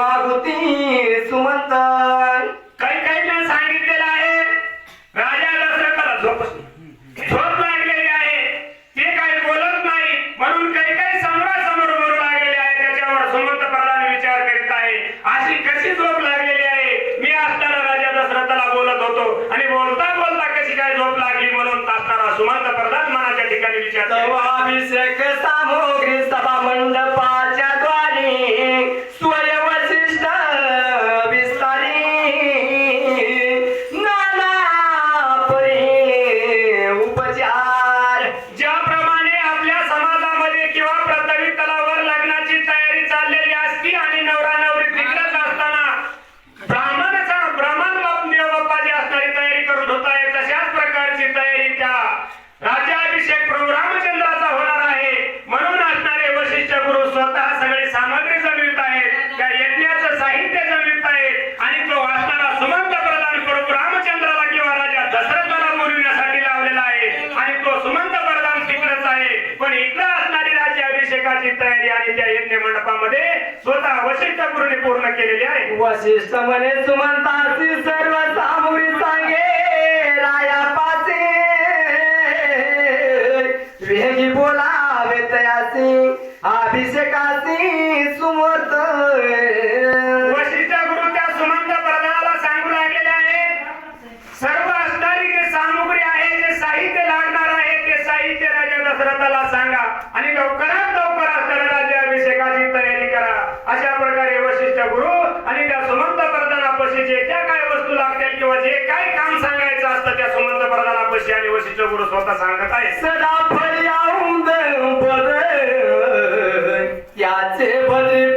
मागुती सुमंत. काही काही सांगितलेलं आहे. राजा दशरथाला झोपच झोप लागलेली आहे. ते काही बोलत नाही म्हणून काही काही बोलू लागलेले आहे. त्याच्यावर सुमंत प्रधान विचार करीत आहे. अशी कशी झोप लागलेली आहे? मी असताना राजा दशरथाला बोलत होतो. आणि बोलता बोलता कशी काय झोप लागली म्हणून असताना सुमंत प्रधान मनाच्या ठिकाणी विचार सभा मंडपा साहित्य जमवित आहे आणि तो असणारा सुमंत प्रदान प्रभू रामचंद्राला किंवा राजा दशरथाला बोलविण्यासाठी लावलेला आहे. आणि तो सुमंत प्रदान तिकडच आहे. पण इकडं असणारी राज्याभिषेकाची तयारी आणि त्या यज्ञ मंडपामध्ये स्वतः वशिष्ठ गुरुने पूर्ण केलेली आहे. वशिष्ठ म्हणे सुमंताची सर्व सामुरी सांगे राया पाचे. वेगी बोलावे तयासी अभिषेकाची सुमत वशिष्ठ गुरु त्या सुमंत प्रधानाला सांगू लागलेले आहेत सर्व असणारी जे सामुग्री आहे जे साहित्य लागणार आहे ते साहित्य राजा दशरथाला सांगा आणि लवकरात लवकर असणाऱ्या राज्याभिषेकाची तयारी करा अशा प्रकारे वशिष्ठ गुरु आणि त्या सुमंत प्रधानापाशी जे ज्या काय वस्तू लागतील किंवा जे काय काम सांगायचं असतं त्या सुमंत प्रधानापाशी आणि वशिष्ठ गुरु स्वतः सांगत आहे सदा फळ्याऊन पद.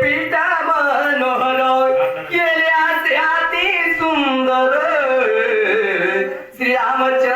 पिता मनोहर केले अति सुंदर. श्री रामचंद्राभिषेक